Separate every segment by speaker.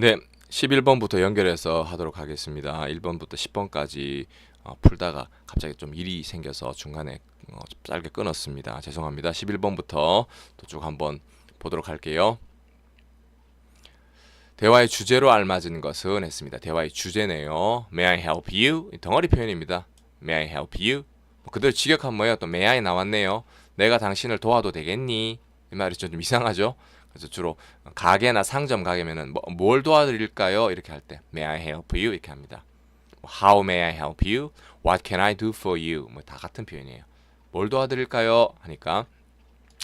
Speaker 1: 네, 11번부터 연결해서 하도록 하겠습니다. 1번부터 10번까지 어, 풀다가 갑자기 좀 일이 생겨서 중간에 어, 짧게 끊었습니다. 죄송합니다. 11번부터 또 쭉 한번 보도록 할게요. 대화의 주제로 알맞은 것은 했습니다. 대화의 주제네요. May I help you? 이 덩어리 표현입니다. May I help you? 뭐 그대로 직역한 뭐예요? 또 May I 나왔네요. 내가 당신을 도와도 되겠니? 이 말이 좀, 좀 이상하죠? 그래서 주로 가게나 상점 가게면은 뭐, 뭘 도와드릴까요? 이렇게 할 때 May I help you? 이렇게 합니다. 뭐, How may I help you? What can I do for you? 뭐 다 같은 표현이에요. 뭘 도와드릴까요? 하니까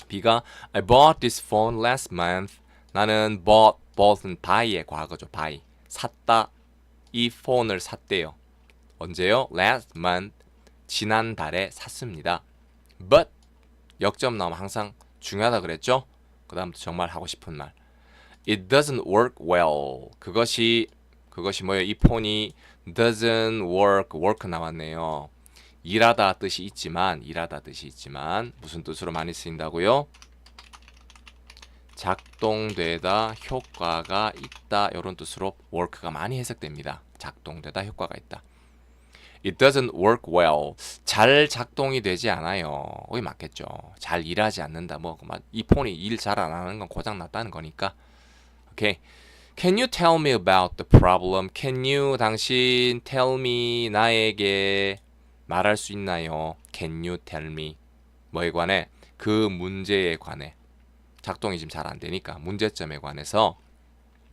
Speaker 1: B가 I bought this phone last month. 나는 bought, bought은 buy의 과거죠. buy. 샀다. 이 폰을 샀대요. 언제요? Last month. 지난달에 샀습니다. But 역점 나오면 항상 중요하다 그랬죠? 그 다음부터 정말 하고 싶은 말. It doesn't work well. 그것이 그것이 뭐예요? 이 폰이 doesn't work work 나왔네요. 일하다 뜻이 있지만 일하다 뜻이 있지만 무슨 뜻으로 많이 쓰인다고요? 작동되다 효과가 있다 이런 뜻으로 work가 많이 해석됩니다. 작동되다 효과가 있다. It doesn't work well. 잘 작동이 되지 않아요. 거기 맞겠죠. 잘 일하지 않는다. 뭐 이 폰이 일 잘 안 하는 건 고장 났다는 거니까. 오케이. Can you tell me about the problem? Can you 당신 tell me 나에게 말할 수 있나요? Can you tell me 뭐에 관해 그 문제에 관해 작동이 지금 잘 안 되니까 문제점에 관해서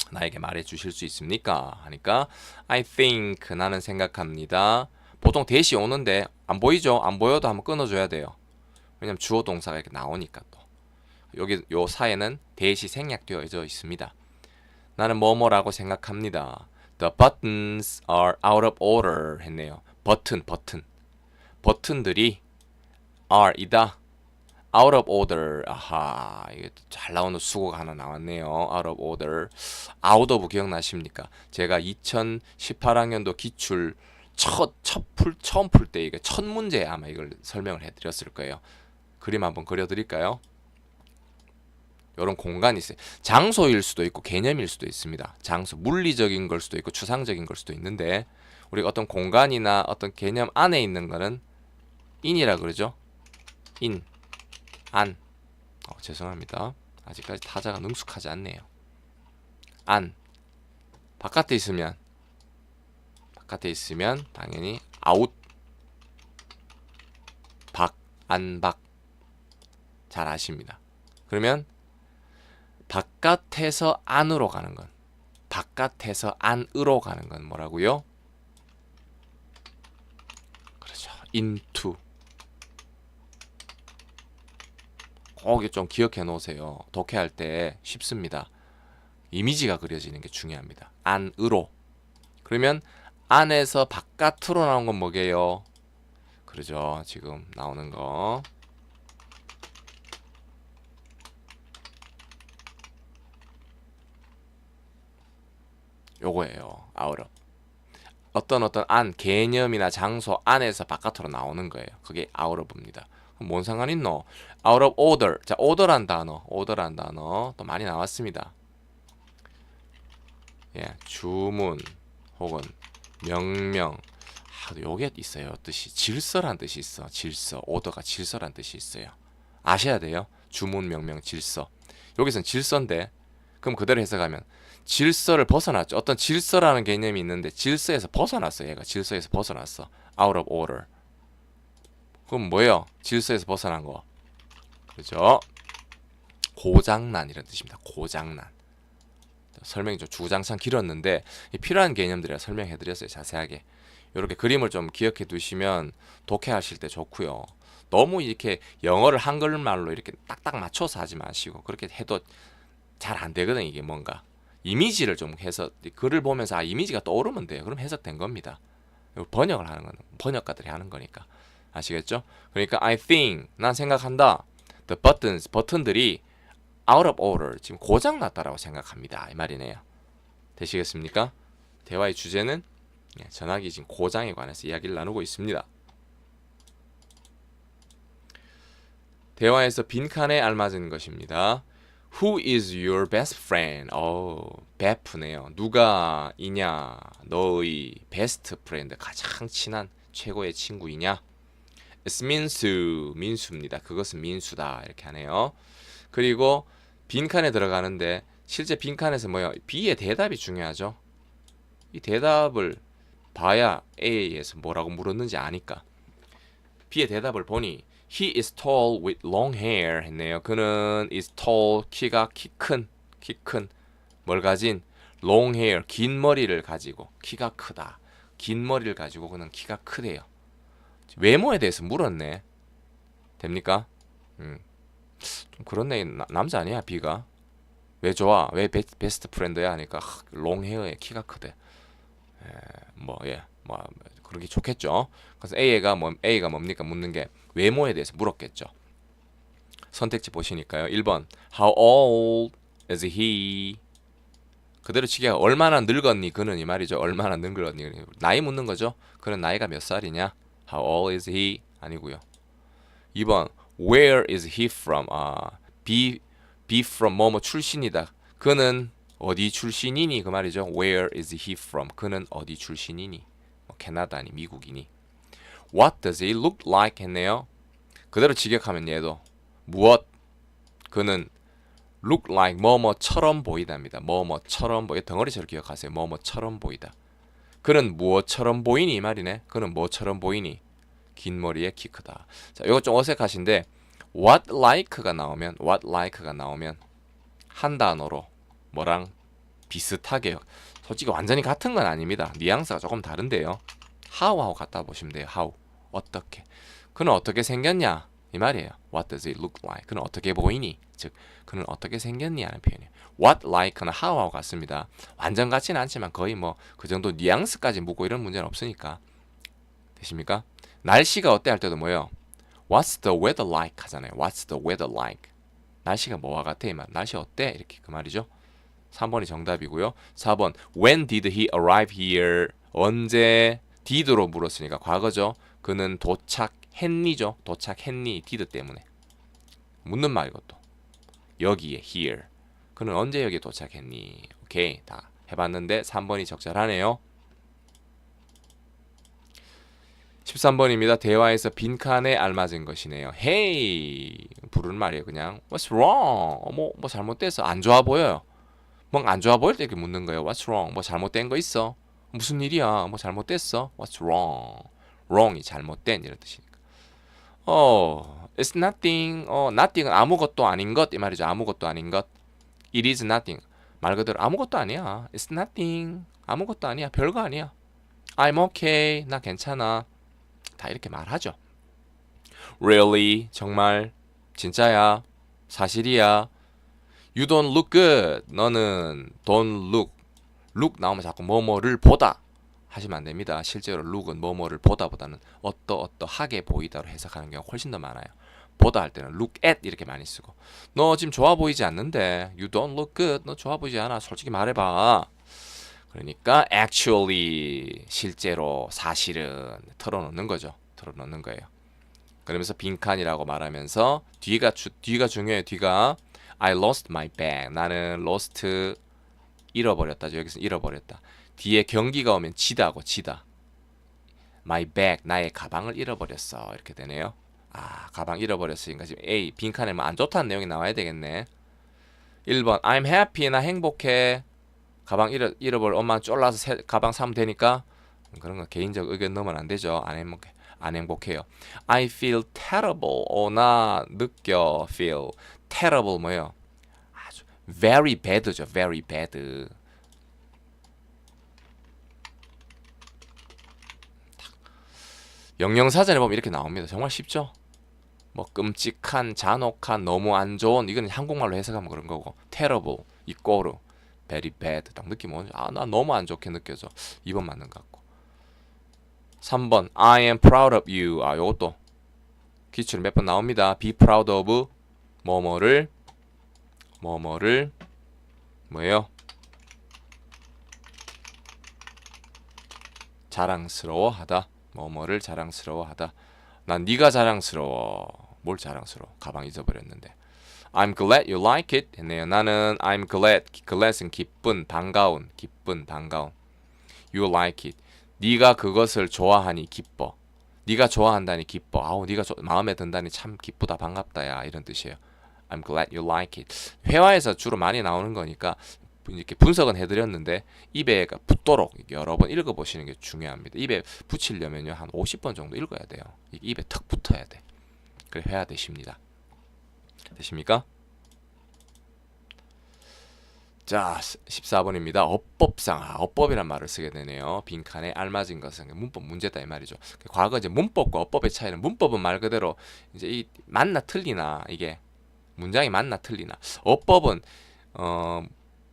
Speaker 1: 나에게 말해 주실 수 있습니까? 하니까 I think 나는 생각합니다. 보통 대시 오는데 안 보이죠? 안 보여도 한번 끊어줘야 돼요. 왜냐면 주어 동사가 이렇게 나오니까 또 여기 요 사에는 대시 생략되어져 있습니다. 나는 뭐뭐라고 생각합니다. The buttons are out of order 했네요. 버튼 버튼 버튼들이 are 이다 out of order 아하 이게 잘 나오는 수고가 하나 나왔네요 out of order out of 기억나십니까 제가 2018학년도 기출 첫 첫 풀 처음 풀 때 이게 첫 문제 아마 이걸 설명을 해드렸을 거예요 그림 한번 그려드릴까요 이런 공간이 있어요 장소일 수도 있고 개념일 수도 있습니다 장소 물리적인 걸 수도 있고 추상적인 걸 수도 있는데 우리가 어떤 공간이나 어떤 개념 안에 있는 거는 인이라 그러죠 인 안. 어, 죄송합니다. 아직까지 타자가 능숙하지 않네요. 안. 바깥에 있으면 바깥에 있으면 당연히 아웃. 박, 안, 박. 잘 아십니다. 그러면 바깥에서 안으로 가는 건 바깥에서 안으로 가는 건 뭐라고요? 그렇죠. into 꼭 좀 기억해 놓으세요. 독해할 때 쉽습니다. 이미지가 그려지는 게 중요합니다. 안으로. 그러면 안에서 바깥으로 나온 건 뭐게요? 그러죠. 지금 나오는 거. 요거예요. of. 어떤 어떤 안 개념이나 장소 안에서 바깥으로 나오는 거예요. 그게 of입니다. 뭔 상관 있노? out of order. 자, order란 단어, order란 단어 또 많이 나왔습니다. 예, 주문 혹은 명령. 아, 요게 있어요. 뜻이 질서란 뜻이 있어. 질서, 오더가 질서란 뜻이 있어요. 아셔야 돼요. 주문, 명령, 질서. 여기선 질서인데, 그럼 그대로 해석하면 질서를 벗어났죠. 어떤 질서라는 개념이 있는데 질서에서 벗어났어. 얘가 질서에서 벗어났어. out of order. 그럼 뭐예요? 질서에서 벗어난 거. 그죠? 고장난 이런 뜻입니다. 고장난. 설명이 좀 주장창 길었는데 필요한 개념들이라 설명해 드렸어요. 자세하게. 이렇게 그림을 좀 기억해 두시면 독해하실 때 좋고요. 너무 이렇게 영어를 한글말로 이렇게 딱딱 맞춰서 하지 마시고 그렇게 해도 잘 안 되거든 이게 뭔가 이미지를 좀 해서 글을 보면서 아 이미지가 떠오르면 돼요. 그럼 해석된 겁니다. 번역을 하는 건 번역가들이 하는 거니까. 아시겠죠? 그러니까 I think 난 생각한다. The buttons 버튼들이 out of order 지금 고장 났다라고 생각합니다. 이 말이네요. 되시겠습니까? 대화의 주제는 예, 전화기 지금 고장에 관해서 이야기를 나누고 있습니다. 대화에서 빈칸에 알맞은 것입니다. Who is your best friend? 어, 베프네요. 누가 이냐? 너의 베스트 프렌드 가장 친한 최고의 친구이냐? It's 민수, 민수입니다. 그것은 민수다 이렇게 하네요. 그리고 빈칸에 들어가는데 실제 빈칸에서 뭐요? B의 대답이 중요하죠. 이 대답을 봐야 A에서 뭐라고 물었는지 아니까. B의 대답을 보니 He is tall with long hair 했네요. 그는 is tall 키가 키 큰, 키 큰, 뭘 가진 long hair 긴 머리를 가지고 키가 크다. 긴 머리를 가지고 그는 키가 크대요. 외모에 대해서 물었네. 됩니까? 음. 좀 그렇네. 나- 남자 아니야, B가. 왜 좋아? 왜 베, 베스트 프렌드야? 하니까 하, 롱 헤어에 키가 크대. 에, 뭐 예. 뭐 그러기 좋겠죠. 그래서 A가 뭐 A가 뭡니까? 묻는 게 외모에 대해서 물었겠죠. 선택지 보시니까요. 1번 How old is he? 그대로 치기가 얼마나 늙었니? 그는 이 말이죠. 얼마나 늙었니? 나이 묻는 거죠. 그는 나이가 몇 살이냐? How old is he? 아니고요. 2번 Where is he from? 아, be be from 뭐뭐 출신이다. 그는 어디 출신이니? 그 말이죠. Where is he from? 그는 어디 출신이니? 뭐 캐나다니 미국이니? What does he look like? 했네요. 그대로 직역하면 얘도 무엇? 그는 look like 뭐뭐처럼 보이답니다. 뭐뭐처럼 보이 덩어리처럼 기억하세요. 뭐뭐처럼 보이다. 그는 무엇처럼 보이니 이 말이네. 그는 뭐처럼 보이니? 긴 머리에 키 크다. 자, 이거 좀 어색하신데 what like가 나오면 what like가 나오면 한 단어로 뭐랑 비슷하게 솔직히 완전히 같은 건 아닙니다. 뉘앙스가 조금 다른데요. how하고 갖다 보시면 돼요. how 어떻게 그는 어떻게 생겼냐 이 말이에요. What does it look like? 그는 어떻게 보이니? 즉 그는 어떻게 생겼니 하는 표현이에요. What like는 how하고 같습니다. 완전 같지는 않지만 거의 뭐 그 정도 뉘앙스까지 묻고 이런 문제는 없으니까 되십니까? 날씨가 어때 할 때도 뭐예요? What's the weather like 하잖아요. What's the weather like? 날씨가 뭐와 같아 이 말. 날씨 어때? 이렇게 그 말이죠. 3번이 정답이고요. 4번 When did he arrive here? 언제 did로 물었으니까 과거죠. 그는 도착했니죠. 도착했니 did 때문에 묻는 말 이것도 여기에 here 그는 언제 여기에 도착했니? 오케이 다 해봤는데 3번이 적절하네요. 13번입니다. 대화에서 빈칸에 알맞은 것이네요. Hey 부르는 말이에요. 그냥 What's wrong? 어, 뭐, 뭐 잘못됐어? 안 좋아 보여요. 뭐안 좋아 보일 때 이렇게 묻는 거예요. What's wrong? 뭐 잘못된 거 있어? 무슨 일이야? 뭐 잘못됐어? What's wrong? wrong이 잘못된 이런 뜻이니까. 어, it's nothing. 어, nothing은 아무것도 아닌 것 이 말이죠. 아무것도 아닌 것. It is nothing. 말 그대로 아무것도 아니야. It's nothing. 아무것도 아니야. 별거 아니야. I'm okay. 나 괜찮아. 다 이렇게 말하죠. Really? 정말? 진짜야? 사실이야? You don't look good. 너는 don't look. look 나오면 자꾸 뭐뭐를 보다 하시면 안 됩니다. 실제로 look은 뭐뭐를 보다보다는 어떠 어떠하게 보이다로 해석하는 경우가 훨씬 더 많아요. 보다 할 때는 look at 이렇게 많이 쓰고 너 지금 좋아 보이지 않는데 you don't look good. 너 좋아 보이지 않아. 솔직히 말해봐. 그러니까 actually 실제로 사실은 털어놓는 거죠. 털어놓는 거예요. 그러면서 빈칸이라고 말하면서 뒤가 주, 뒤가 중요해요. 뒤가 I lost my bag. 나는 lost 잃어버렸다죠. 여기서 잃어버렸다. 뒤에 경기가 오면 지다고 지다. My bag 나의 가방을 잃어버렸어. 이렇게 되네요. 아 가방 잃어버렸으니까 지금 A 빈칸에 뭐안 좋다는 내용이 나와야 되겠네. 1번 I'm happy 나 행복해. 가방 잃어 잃어버려 엄마 쫄라서 새, 가방 사면 되니까 그런 거 개인적 의견 넣으면 안 되죠. 안 행복해. 안 행복해요. I feel terrible. 어, 나 느껴 feel terrible 뭐예요? 아주 very bad죠. very bad. 영영사전에 보면 이렇게 나옵니다. 정말 쉽죠? 뭐 끔찍한, 잔혹한, 너무 안 좋은 이건 한국말로 해석하면 그런 거고 terrible 이꼬르 very bad 딱 느낌 오죠. 아, 나 너무 안 좋게 느껴져. 2번 맞는 것 같고. 3번 I am proud of you. 아, 요것도 기출 몇 번 나옵니다. be proud of 뭐뭐를 뭐뭐를 뭐예요? 자랑스러워하다. 뭐뭐를 자랑스러워하다. 난 네가 자랑스러워. 뭘 자랑스러워? 가방 잊어버렸는데. I'm glad you like it 했네요. 나는 I'm glad, glad은 기쁜, 반가운, 기쁜, 반가운. You like it. 네가 그것을 좋아하니 기뻐. 네가 좋아한다니 기뻐. 아우 네가 조- 마음에 든다니 참 기쁘다, 반갑다야 이런 뜻이에요. I'm glad you like it. 회화에서 주로 많이 나오는 거니까 이렇게 분석은 해드렸는데 입에 붙도록 여러 번 읽어보시는 게 중요합니다. 입에 붙이려면요 한 50번 정도 읽어야 돼요. 입에 턱 붙어야 돼. 그래 해야 되십니다. 되십니까? 자, 14번입니다. 어법상, 아, 어법이란 말을 쓰게 되네요. 빈칸에 알맞은 것은 문법 문제다 이 말이죠. 과거 이제 문법과 어법의 차이는 문법은 말 그대로 이제 이 맞나 틀리나 이게 문장이 맞나 틀리나 어법은 어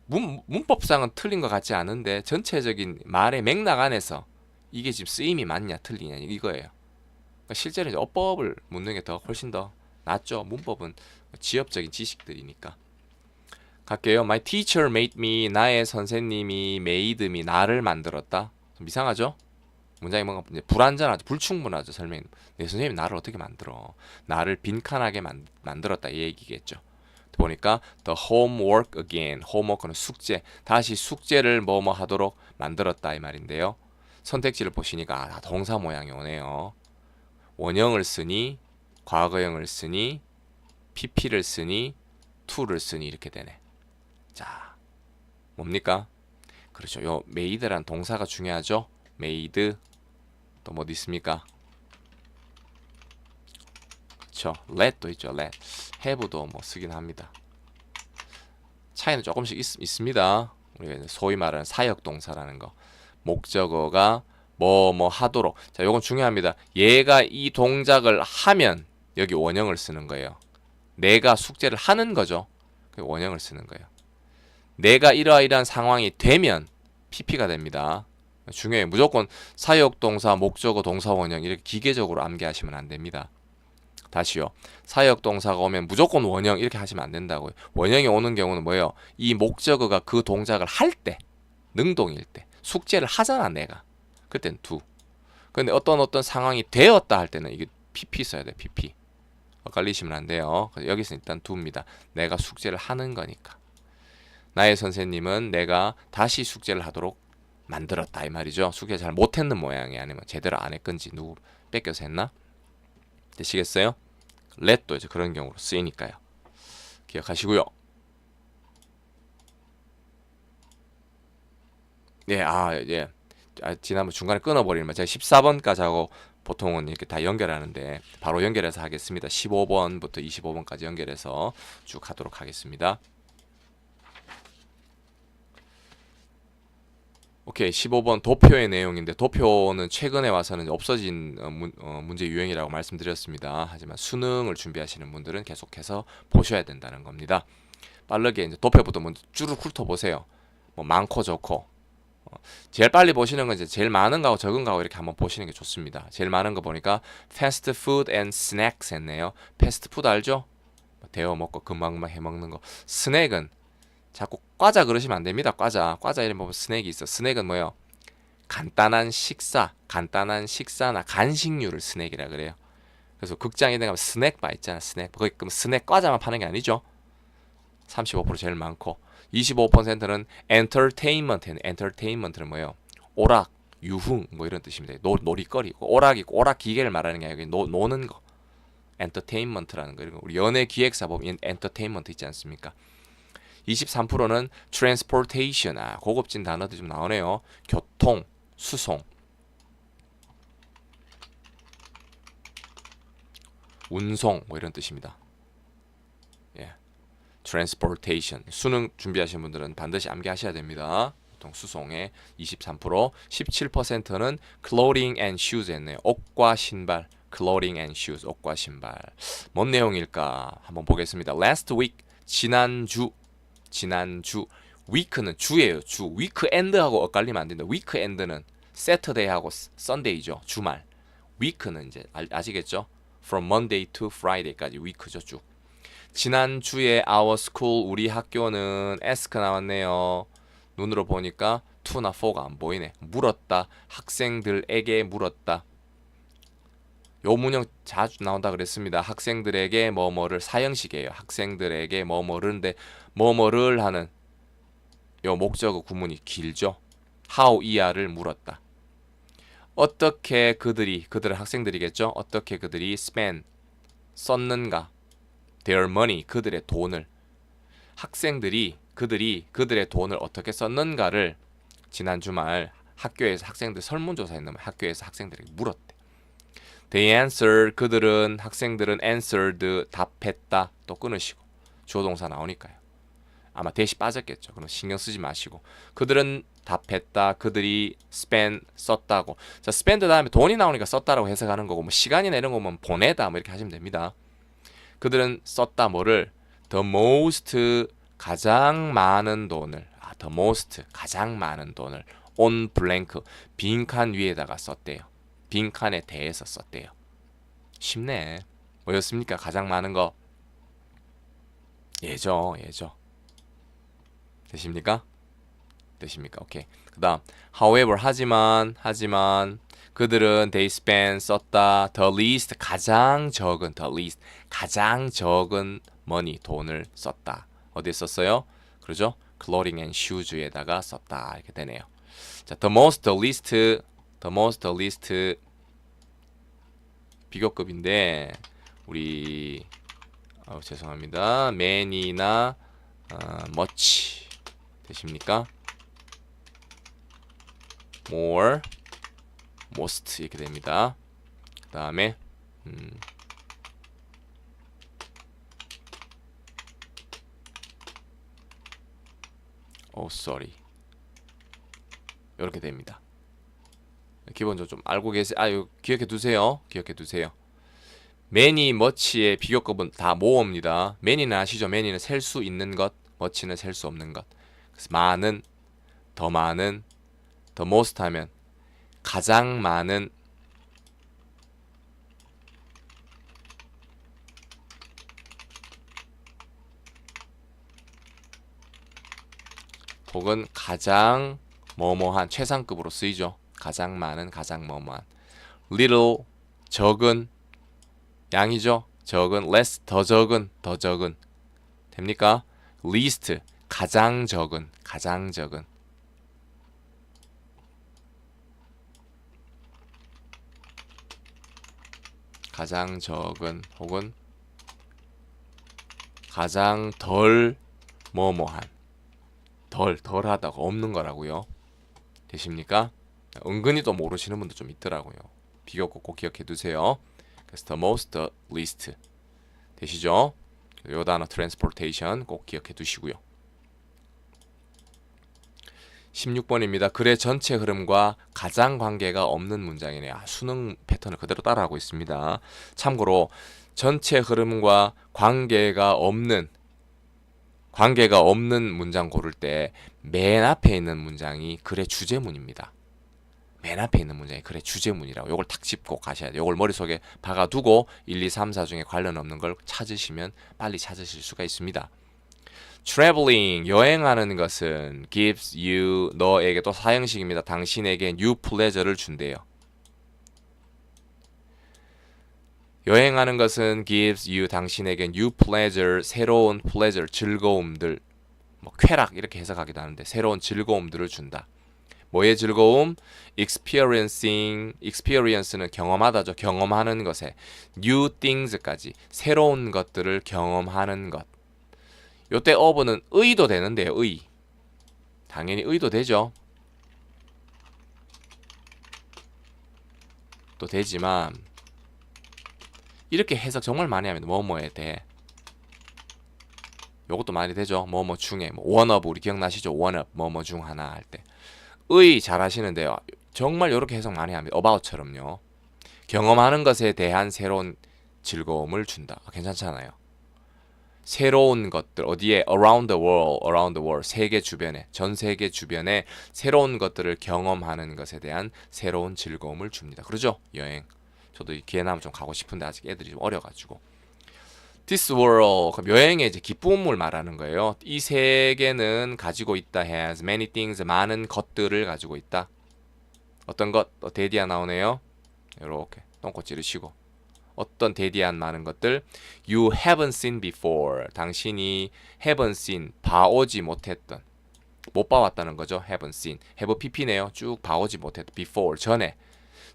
Speaker 1: 문, 문법상은 틀린 것 같지 않은데 전체적인 말의 맥락 안에서 이게 지금 쓰임이 맞냐 틀리냐 이거예요. 그러니까 실제로 이제 어법을 묻는 게 더 훨씬 더 낫죠. 문법은 지엽적인 지식들이니까. 갈게요. My teacher made me 나의 선생님이 made me 나를 만들었다. 좀 이상하죠? 문장이 뭔가 불완전하죠. 불충분하죠. 설명. 내 선생님이 나를 어떻게 만들어? 나를 빈칸하게 만, 만들었다 이 얘기겠죠. 보니까 the homework again. homework는 숙제. 다시 숙제를 뭐뭐 하도록 만들었다 이 말인데요. 선택지를 보시니까 아, 다 동사 모양이 오네요. 원형을 쓰니 과거형을 쓰니 pp를 쓰니 to를 쓰니 이렇게 되네. 자, 뭡니까? 그렇죠. 요 made란 동사가 중요하죠. made 또 뭐 있습니까? 그렇죠. let도 있죠. let. have도 뭐 쓰긴 합니다. 차이는 조금씩 있, 있습니다. 우리가 소위 말하는 사역 동사라는 거. 목적어가 뭐뭐 하도록. 자, 요건 중요합니다. 얘가 이 동작을 하면 여기 원형을 쓰는 거예요. 내가 숙제를 하는 거죠. 그 원형을 쓰는 거예요. 내가 이러이러한 상황이 되면 PP가 됩니다. 중요해요. 무조건 사역 동사, 목적어, 동사 원형 이렇게 기계적으로 암기하시면 안 됩니다. 다시요. 사역 동사가 오면 무조건 원형 이렇게 하시면 안 된다고요. 원형이 오는 경우는 뭐예요? 이 목적어가 그 동작을 할 때, 능동일 때, 숙제를 하잖아 내가. 그땐 두. 근데 어떤 어떤 상황이 되었다 할 때는 이게 PP 써야 돼. PP. 헷갈리시면 안 돼요. 여기서 일단 두입니다. 내가 숙제를 하는 거니까. 나의 선생님은 내가 다시 숙제를 하도록 만들었다 이 말이죠. 숙제 잘 못했는 모양이 아니면 제대로 안 했건지 누구 뺏겨서 했나? 되시겠어요? let도 이제 그런 경우로 쓰이니까요. 기억하시고요. 네, 아, 예. 아, 지난번 중간에 끊어버리면 제가 14번까지 하고 보통은 이렇게 다 연결하는데 바로 연결해서 하겠습니다. 15번부터 25번까지 연결해서 쭉 하도록 하겠습니다. 오케이 15번 도표의 내용인데 도표는 최근에 와서는 없어진 어, 문, 어, 문제 유형이라고 말씀드렸습니다. 하지만 수능을 준비하시는 분들은 계속해서 보셔야 된다는 겁니다. 빠르게 이제 도표부터 먼저 쭈르 훑어 보세요. 뭐 많고 어, 제일 빨리 보시는 건 이제 제일 많은 거하고 적은 거하고 이렇게 한번 보시는 게 좋습니다. 제일 많은 거 보니까 fast food and snacks 했네요. 패스트 푸드 알죠? 뭐 데워 먹고 금방금방 해 먹는 거. 스낵은 자꾸 과자 그러시면 안 됩니다. 과자. 과자 이름 보면 스낵이 있어. 스낵은 뭐예요? 간단한 식사, 간단한 식사나 간식류를 스낵이라 그래요. 그래서 극장에 가면 스낵바 있잖아. 스낵. 거기 그럼 스낵 과자만 파는 게 아니죠. 35% 제일 많고 25%는 엔터테인먼트. 엔터테인먼트는 뭐예요? 오락, 유흥 뭐 이런 뜻입니다. 노, 놀이거리. 오락이 오락 기계를 말하는 게 아니고 노, 노는 거. 엔터테인먼트라는 거. 그리고 우리 연예 기획사 보면 엔터테인먼트 있지 않습니까? 23%는 transportation. 아, 고급진 단어도 좀 나오네요. 교통, 수송. 운송 뭐 이런 뜻입니다. 예. transportation. 수능 준비하시는 분들은 반드시 암기하셔야 됩니다. 보통 수송에 23%, 17%는 clothing and shoes 했네요. 옷과 신발. clothing and shoes. 옷과 신발. 뭔 내용일까? 한번 보겠습니다. last week 지난주 지난주 week는 주예요. 주. weekend하고 엇갈리면 안 된다. weekend는 Saturday하고 Sunday죠. 주말. week는 이제 아, 아시겠죠? From Monday to Friday까지 week죠. 쭉. 지난주에 our school 우리 학교는 ask 나왔네요. 눈으로 보니까 to나 for가 안 보이네. 물었다. 학생들에게 물었다. 요 문형 자주 나온다 그랬습니다. 학생들에게 뭐뭐를 사형식이에요. 학생들에게 뭐뭐를인데 뭐뭐를 하는 요 목적어 구문이 길죠. how 이하를 물었다. 어떻게 그들이 그들은 학생들이겠죠. 어떻게 그들이 spend 썼는가? Their money 그들의 돈을 학생들이 그들이 그들의 돈을 어떻게 썼는가를 지난 주말 학교에서 학생들 설문조사 했는데 학교에서 학생들에게 물었대. They answer 그들은 학생들은 answered 답했다 또 끊으시고 주어 동사 나오니까요. 아마 대시 빠졌겠죠. 그럼 신경 쓰지 마시고 그들은 답했다. 그들이 spend 썼다고. 자, spend 다음에 돈이 나오니까 썼다라고 해석하는 거고 뭐 시간이나 이런 거면 보내다 뭐 이렇게 하시면 됩니다. 그들은 썼다 뭐를 the most 가장 많은 돈을 아, the most 가장 많은 돈을 on blank 빈칸 위에다가 썼대요. 빈칸에 대해서 썼대요. 쉽네. 뭐였습니까? 가장 많은 거 예죠, 예죠. 되십니까? 되십니까? 오케이. 그다음 however 하지만 하지만 그들은 they spend 썼다 the least 가장 적은 the least 가장 적은 money 돈을 썼다. 어디에 썼어요? 그러죠? clothing and shoes에다가 썼다. 이렇게 되네요. 자, the most, the least, the most, the least 비교급인데 우리 어, 죄송합니다. many나 어, much 되십니까? more, most 이렇게 됩니다. 그 다음에 음, oh sorry 이렇게 됩니다. 기본적으로 좀 알고 계세요. 아, 이거 기억해 두세요. 기억해 두세요. many, much의 비교급은 다 모어입니다. many는 아시죠? many는 셀 수 있는 것, much는 셀 수 없는 것. 그래서 많은, 더 많은, the most 하면 가장 많은 혹은 가장 뭐뭐한 최상급으로 쓰이죠. 가장 많은 가장 뭐뭐한 little 적은 양이죠. 적은 less 더 적은 더 적은 됩니까? least 가장 적은 가장 적은 가장 적은 혹은 가장 덜 뭐뭐한 덜 덜하다가 없는 거라고요. 되십니까? 은근히 또 모르시는 분도 좀 있더라고요. 비교꼭 꼭 기억해 두세요. 그래서 the most, the least 되시죠? 요 단어 transportation 꼭 기억해 두시고요. 16번입니다. 글의 전체 흐름과 가장 관계가 없는 문장이네요. 아, 수능 패턴을 그대로 따라하고 있습니다. 참고로 전체 흐름과 관계가 없는 관계가 없는 문장 고를 때 맨 앞에 있는 문장이 글의 주제문입니다. 맨 앞에 있는 문장이 글의 주제문이라고 요걸 탁 짚고 가셔야 돼요. 요걸 머릿속에 박아두고 1, 2, 3, 4 중에 관련 없는 걸 찾으시면 빨리 찾으실 수가 있습니다. Traveling 여행하는 것은 gives you 너에게 또 사형식입니다. 당신에게 new pleasure를 준대요. 여행하는 것은 gives you 당신에게 new pleasure 새로운 pleasure 즐거움들 뭐 쾌락 이렇게 해석하기도 하는데 새로운 즐거움들을 준다. 뭐의 즐거움? experiencing experience는 경험하다죠. 경험하는 것에 new things까지 새로운 것들을 경험하는 것. 요때 어브는 의도 되는데요. 의. 당연히 의도 되죠. 또 되지만 이렇게 해석 정말 많이 합니다. 뭐뭐에 대해. 요것도 많이 되죠. 뭐뭐 중에 뭐 원업 우리 기억나시죠? 원업 뭐뭐 중 하나 할 때. 의 잘 하시는데요. 정말 이렇게 해석 많이 합니다. about처럼요. 경험하는 것에 대한 새로운 즐거움을 준다. 괜찮잖아요. 새로운 것들 어디에 around the world, around the world 세계 주변에 전 세계 주변에 새로운 것들을 경험하는 것에 대한 새로운 즐거움을 줍니다. 그러죠? 여행. 저도 기회 나면 좀 가고 싶은데 아직 애들이 좀 어려가지고. This world 그럼 여행의 이제 기쁨을 말하는 거예요. 이 세계는 가지고 있다 has many things 많은 것들을 가지고 있다. 어떤 것? 어, 데디아 나오네요. 이렇게 똥꼬 찌르시고 어떤 대디한 많은 것들 you haven't seen before. 당신이 haven't seen 봐오지 못했던 못 봐왔다는 거죠. haven't seen. have pp네요. 쭉 봐오지 못했던 before 전에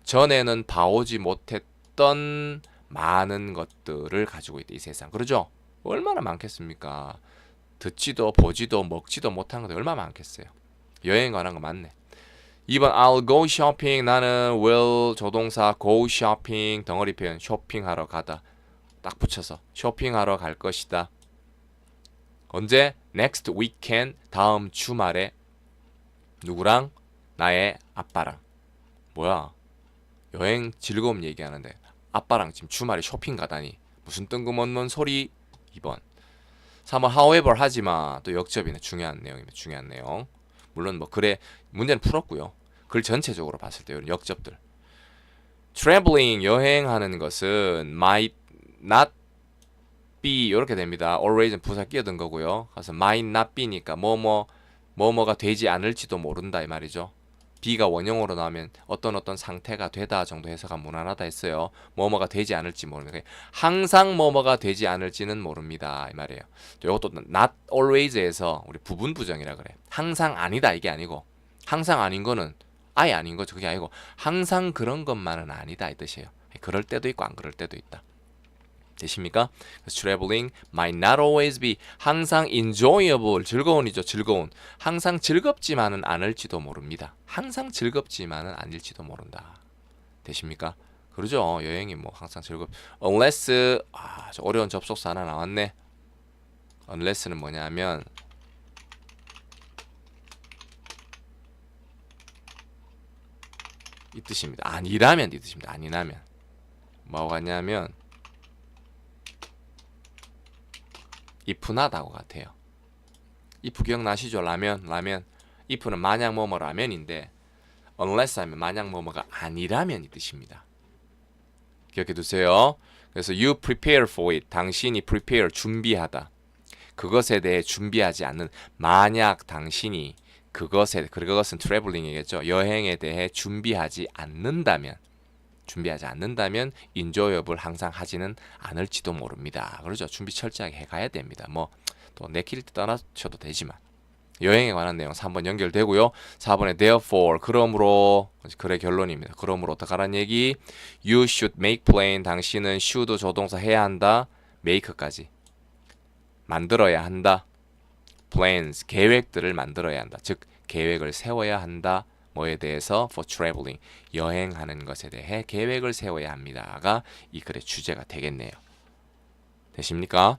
Speaker 1: 전에는 봐오지 못했던 많은 것들을 가지고 있다 이 세상. 그러죠? 얼마나 많겠습니까? 듣지도 보지도 먹지도 못한 것들 얼마나 많겠어요. 여행 관한 거 많네. 2번 I'll go shopping. 나는 will 조동사 go shopping. 덩어리 표현 쇼핑하러 가다. 딱 붙여서 쇼핑하러 갈 것이다. 언제? next weekend. 다음 주말에. 누구랑? 나의 아빠랑. 뭐야? 여행 즐거움 얘기하는데 아빠랑 지금 주말에 쇼핑 가다니 무슨 뜬금없는 소리? 2번. 3번 however 하지마. 또 역접이네. 중요한 내용입니다. 중요한 내용 물론 뭐 글에 문제는 풀었고요. 글 전체적으로 봤을 때 이런 역접들. Traveling 여행하는 것은 might not be 이렇게 됩니다. Always는 부사 끼어든 거고요. 그래서 might not be니까 뭐뭐 뭐뭐가 되지 않을지도 모른다 이 말이죠 be가 원형으로 나오면 어떤 어떤 상태가 되다 정도 해석가 무난하다 했어요. 뭐뭐가 되지 않을지 모르는 항상 뭐뭐가 되지 않을지는 모릅니다. 이 말이에요. 또 이것도 not always에서 우리 부분 부정이라 그래. 항상 아니다 이게 아니고 항상 아닌 거는 아예 아닌 거죠. 그게 아니고 항상 그런 것만은 아니다 이 뜻이에요. 그럴 때도 있고 안 그럴 때도 있다. 되십니까? traveling might not always be 항상 enjoyable 즐거운이죠 즐거운. 항상 즐겁지만은 않을지도 모릅니다. 항상 즐겁지만은 아닐지도 모른다. 되십니까? 그러죠. 여행이 뭐 항상 즐겁 unless 아, 저 어려운 접속사 하나 나왔네. unless는 뭐냐면 이 뜻입니다. 아니라면 이 뜻입니다. 아니라면. 뭐가 같냐면 이프나다고 같아요. 이프 기억나시죠? 라면, 라면. 이프는 만약 뭐뭐 라면인데 unless 하면 만약 뭐뭐가 아니라면 이 뜻입니다. 기억해 두세요. 그래서 you prepare for it. 당신이 prepare 준비하다. 그것에 대해 준비하지 않는 만약 당신이 그것에 그것은 트래블링이겠죠. 여행에 대해 준비하지 않는다면 준비하지 않는다면 인조업을 항상 하지는 않을지도 모릅니다. 그러죠. 준비 철저하게 해가야 됩니다. 뭐 또 내킬 때 떠나셔도 되지만 여행에 관한 내용 3번 연결되고요. 4번에 therefore 그러므로 그래 결론입니다. 그러므로 어떡하란 얘기? You should make plan. 당신은 should 조동사 해야 한다. make까지 만들어야 한다. plans 계획들을 만들어야 한다. 즉 계획을 세워야 한다. 뭐에 대해서 for traveling 여행하는 것에 대해 계획을 세워야 합니다가 이 글의 주제가 되겠네요. 되십니까?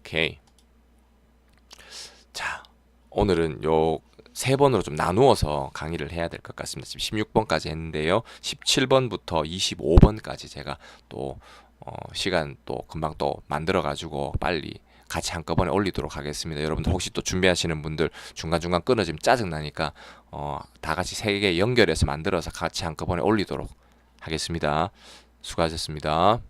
Speaker 1: 오케이. 자, 오늘은 요 세 번으로 좀 나누어서 강의를 해야 될 것 같습니다. 지금 16번까지 했는데요. 17번부터 25번까지 제가 또 어, 시간 또 금방 또 만들어 가지고 빨리 같이 한꺼번에 올리도록 하겠습니다. 여러분들 혹시 또 준비하시는 분들 중간중간 끊어지면 짜증나니까 어, 다 같이 세 개 연결해서 만들어서 같이 한꺼번에 올리도록 하겠습니다. 수고하셨습니다.